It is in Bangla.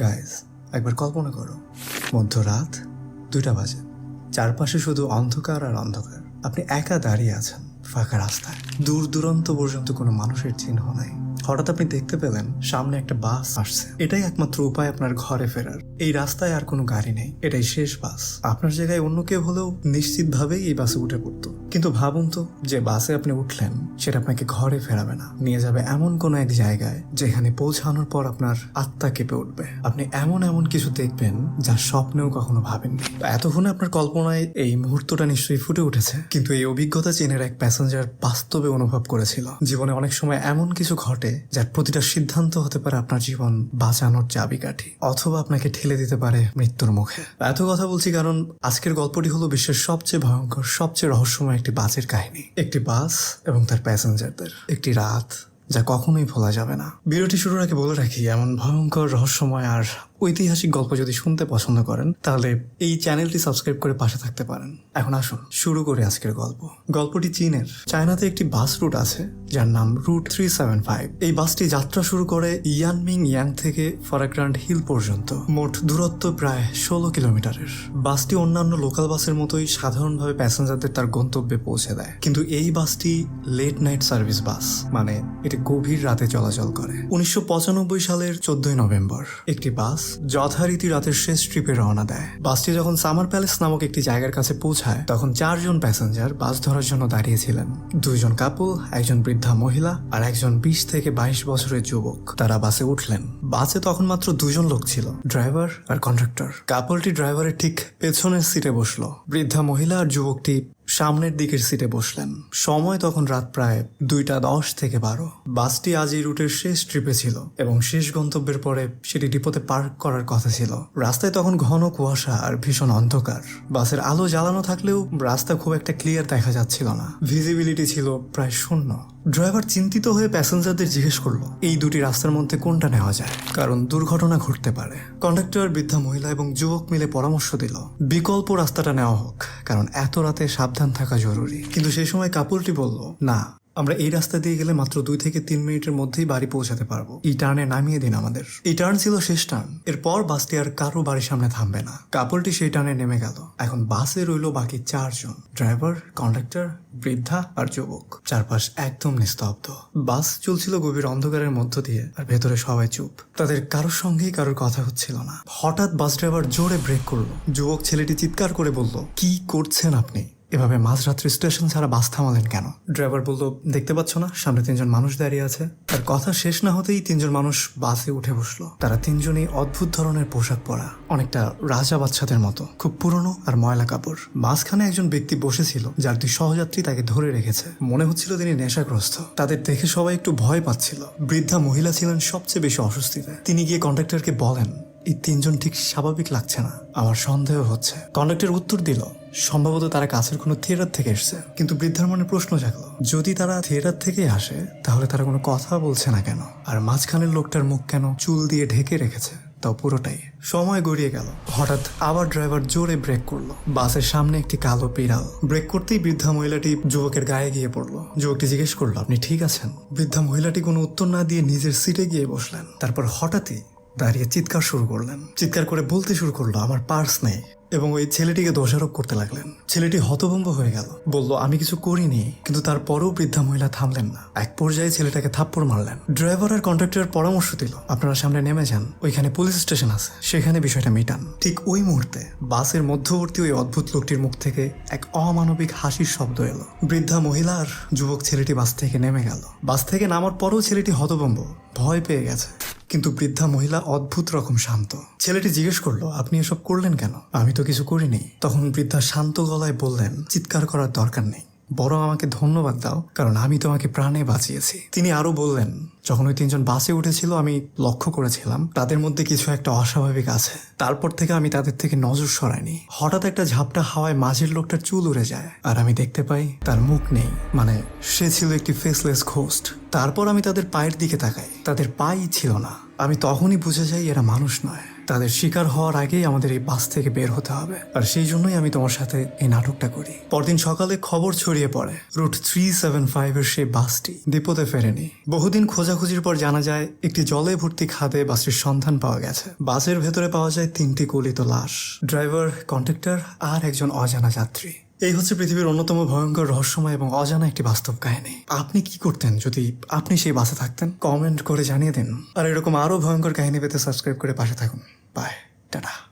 গাইজ একবার কল্পনা করো। মধ্যরাত দুইটা বাজে। চারপাশে শুধু অন্ধকার আর অন্ধকার। আপনি একা দাঁড়িয়ে আছেন ফাঁকা রাস্তায়। দূর দূরান্ত পর্যন্ত কোনো মানুষের চিহ্ন নাই। হঠাৎ আপনি দেখতে পেলেন সামনে একটা বাস আসছে। এটাই একমাত্র উপায় আপনার ঘরে ফেরার। এই রাস্তায় আর কোনো গাড়ি নেই। এটাই শেষ বাস। আপনার জায়গায় অন্য কেউ হলেও নিশ্চিতভাবেই এই বাসে উঠে পড়তো। কিন্তু ভাবুন তো, যে বাসে আপনি উঠলেন, সেটা আপনাকে ঘরে ফেরাবে না। নিয়ে যাবে এমন কোনো এক জায়গায়, যেখানে পৌঁছানোর পর আপনার আত্মা কেঁপে উঠবে। আপনি এমন এমন কিছু দেখবেন, যা স্বপ্নেও কখনো ভাবেননি। এতক্ষণে আপনার কল্পনায় এই মুহূর্তটা নিশ্চয়ই ফুটে উঠেছে। কিন্তু এই অভিজ্ঞতা চীনের এক প্যাসেঞ্জার বাস্তবে অনুভব করেছিল। জীবনে অনেক সময় এমন কিছু ঘটে যার প্রতিটা সিদ্ধান্ত হতে পারে আপনার জীবন বাঁচানোর চাবিকাঠি, অথবা আপনাকে ঠেলে দিতে পারে মৃত্যুর মুখে। এত কথা বলছি কারণ আজকের গল্পটি হলো বিশ্বের সবচেয়ে ভয়ঙ্কর, সবচেয়ে রহস্যময় একটি বাসের কাহিনী। একটি বাস এবং তার প্যাসেঞ্জারদের। একটি রাত যা কখনোই ভোলা যাবে না। ভিডিওটি শুরুর আগে বলে রাখি, এমন ভয়ঙ্কর, রহস্যময় আর ঐতিহাসিক গল্প যদি শুনতে পছন্দ করেন, তাহলে এই চ্যানেলটি সাবস্ক্রাইব করে পাশে থাকতে পারেন। এখন আসুন, শুরু করে আজকের গল্প। গল্পটি চীনের। চায়নাতে একটি বাস রুট আছে, যার নাম রুট থ্রি সেভেন ফাইভ। এই বাসটি যাত্রা শুরু করে ইয়ানমিং ইয়াং থেকে ফরাগ্রান্ড হিল পর্যন্ত, মোট দূরত্ব প্রায় ষোলো কিলোমিটারের। বাসটি অন্যান্য লোকাল বাসের মতোই সাধারণভাবে প্যাসেঞ্জারদের তার গন্তব্যে পৌঁছে দেয়। কিন্তু এই বাসটি লেট নাইট সার্ভিস বাস মানে এটি গভীর রাতে চলাচল করে। উনিশশো পঁচানব্বই সালের চোদ্দই নভেম্বর, একটি বাস যথারীতি রাতের শেষ ট্রিপে রওনা দেয়। বাসটি যখন সামার প্যালেস নামক একটি জায়গার কাছে পৌঁছায়, তখন চারজন প্যাসেঞ্জার বাস ধরার জন্য দাঁড়িয়েছিলেন। দুইজন কাপল, একজন বৃদ্ধা মহিলা আর একজন বিশ থেকে বাইশ বছরের যুবক। তারা বাসে উঠলেন। বাসে তখন মাত্র দুজন লোক ছিল, ড্রাইভার আর কন্ডাক্টর। কাপলটি ড্রাইভারের ঠিক পেছনের সিটে বসল। বৃদ্ধা মহিলা আর যুবকটি সামনের দিকের সিটে বসলেন। সময় তখন রাত প্রায় দুইটা দশ থেকে বারো। বাসটি আজ এই রুটের শেষ ট্রিপে ছিল এবং শেষ গন্তব্যের পরে সেটি ডিপোতে পার্ক করার কথা ছিল। রাস্তায় তখন ঘন কুয়াশা আর ভীষণ অন্ধকার। বাসের আলো জ্বালানো থাকলেও রাস্তা খুব একটা ক্লিয়ার দেখা যাচ্ছিল না। ভিজিবিলিটি ছিল প্রায় শূন্য। ড্রাইভার চিন্তিত হয়ে প্যাসেঞ্জারদের জিজ্ঞেস করল, এই দুটি রাস্তার মধ্যে কোনটা নেওয়া যায়? কারণ দুর্ঘটনা ঘটতে পারে। কন্ডাক্টর বৃদ্ধা মহিলা এবং যুবক মিলে পরামর্শ দিল, বিকল্প রাস্তাটা নেওয়া হোক। কারণ এত রাতে সাবধান থাকা জরুরি। কিন্তু সেই সময় কাপুরটি বলল না আমরা এই রাস্তা দিয়ে গেলে মাত্র দুই থেকে তিন মিনিটের মধ্যেই বাড়ি পৌঁছাতে পারব। এই টার্নে নামিয়ে দিন আমাদের। এই টার্ন ছিল শেষ টার্ন এরপর বাসটি আর কারও বাড়ির সামনে থামবে না। কাপড়টি সেই টার্নে নেমে গেল। এখন বাসে রইল বাকি চারজন। ড্রাইভার, কন্ডাক্টর, বৃদ্ধা আর যুবক। চারপাশ একদম নিস্তব্ধ। বাস চলছিল গভীর অন্ধকারের মধ্য দিয়ে আর ভেতরে সবাই চুপ। তাদের কারোর সঙ্গেই কারোর কথা হচ্ছিল না। হঠাৎ বাস ড্রাইভার জোরে ব্রেক করল। যুবক ছেলেটি চিৎকার করে বলল, কি করছেন আপনি? এভাবে মাঝরাত্রি স্টেশন ছাড়া বাস থামালেন কেন? ড্রাইভার বলল, দেখতে পাচ্ছ না, সামনে তিনজন মানুষ দাঁড়িয়ে আছে। তার কথা শেষ না হতেই তিনজন মানুষ বাসে উঠে বসল। তারা তিনজনই অদ্ভুত ধরনের পোশাক পরা, অনেকটা রাজা বাচ্চাদের মতো, খুব পুরনো আর ময়লা কাপড়। মাঝখানে একজন ব্যক্তি বসেছিল, যার দুই সহযাত্রী তাকে ধরে রেখেছে। মনে হচ্ছিল তিনি নেশাগ্রস্ত। তাদের দেখে সবাই একটু ভয় পাচ্ছিল। বৃদ্ধা মহিলা ছিলেন সবচেয়ে বেশি অস্বস্তিতে। তিনি গিয়ে কন্ডাক্টরকে বলেন, এই তিনজন ঠিক স্বাভাবিক লাগছে না। আমার সন্দেহ হচ্ছে। কন্ডাক্টর উত্তর দিল সম্ভবত তারা কাছের কোনো থিয়েটার থেকে এসছে। কিন্তু বৃদ্ধার মনে প্রশ্ন জাগলো, যদি তারা থিয়েটার থেকেই আসে, তাহলে তারা কোনো কথা বলছে না কেন? আর মাঝখানের লোকটার মুখ কেন চুল দিয়ে ঢেকে রেখেছে? তাও পুরোটাই। সময় গড়িয়ে গেল। হঠাৎ আবার ড্রাইভার জোরে ব্রেক করল। বাসের সামনে একটি কালো বিড়াল। ব্রেক করতেই বৃদ্ধা মহিলাটি যুবকের গায়ে গিয়ে পড়ল। যুবকটি জিজ্ঞেস করল, আপনি ঠিক আছেন? বৃদ্ধা মহিলাটি কোনো উত্তর না দিয়ে নিজের সিটে গিয়ে বসলেন। তারপর হঠাৎই দাঁড়িয়ে চিৎকার শুরু করলেন। চিৎকার করে বলতে শুরু করল, আমার পার্স নেই। এবং ওই ছেলেটিকে দোষারোপ করতে লাগলেন। ছেলেটি হতভম্ব হয়ে গেল। বলল, আমি কিছু করিনি। কিন্তু তারপরেও বৃদ্ধা মহিলা থামলেন না। এক পর্যায়ে ছেলেটাকে থাপ্পড় মারলেন। ড্রাইভার আর কন্ট্রাক্টর পরামর্শ দিল, আপনারা সামনে নেমে যান। ওইখানে পুলিশ স্টেশন আছে। সেখানে বিষয়টা মিটান। ঠিক ওই মুহূর্তে বাসের মধ্যবর্তী ওই অদ্ভুত লোকটির মুখ থেকে এক অমানবিক হাসির শব্দ এলো। বৃদ্ধা মহিলা আর যুবক ছেলেটি বাস থেকে নেমে গেল। বাস থেকে নামার পরেও ছেলেটি হতভম্ব। ভয় পেয়ে গেছে। কিন্তু বৃদ্ধা মহিলা অদ্ভুত রকম শান্ত। ছেলেটি জিজ্ঞেস করল, আপনি এসব করলেন কেন? আমি তো কিছু করিনি। তখন বৃদ্ধা শান্ত গলায় বললেন, চিৎকার করার দরকার নেই। বরং আমাকে ধন্যবাদ দাও, কারণ আমি তোমাকে প্রাণে বাঁচিয়েছি। তিনি আরও বললেন, যখন ওই তিনজন বাসে উঠেছিল, আমি লক্ষ্য করেছিলাম, তাদের মধ্যে কিছু একটা অস্বাভাবিক আছে। তারপর থেকে আমি তাদের থেকে নজর সরাইনি। হঠাৎ একটা ঝাপটা হাওয়ায় মাঝের লোকটার চুল উড়ে যায়, আর আমি দেখতে পাই তার মুখ নেই। মানে সে ছিল একটি ফেসলেস ঘোস্ট তারপর আমি তাদের পায়ের দিকে তাকাই। তাদের পাই ছিল না। আমি তখনই বুঝে যাই এরা মানুষ নয়। তাদের শিকার হওয়ার আগেই আমাদের এই বাস থেকে বের হতে হবে। আর সেই জন্যই আমি তোমার সাথে এই নাটকটা করি। পরদিন সকালে খবর ছড়িয়ে পড়ে। রুট থ্রি সেভেন ফাইভের সেই বাসটি ডিপোতে ফেরেনি। বহুদিন খোঁজাখুঁজির পর জানা যায়, একটি জলে ভর্তি খাদে বাসটির সন্ধান পাওয়া গেছে। বাসের ভেতরে পাওয়া যায় তিনটি গলিত লাশ। ড্রাইভার, কন্ডাক্টর আর একজন অজানা যাত্রী। এই হচ্ছে পৃথিবীর অন্যতম ভয়ঙ্কর রহস্যময় এবং অজানা একটি বাস্তব কাহিনী। আপনি কি করতেন যদি আপনি সেই বাসে থাকতেন? কমেন্ট করে জানিয়ে দিন। আর এরকম আরও ভয়ঙ্কর কাহিনী পেতে সাবস্ক্রাইব করে পাশে থাকুন। By tata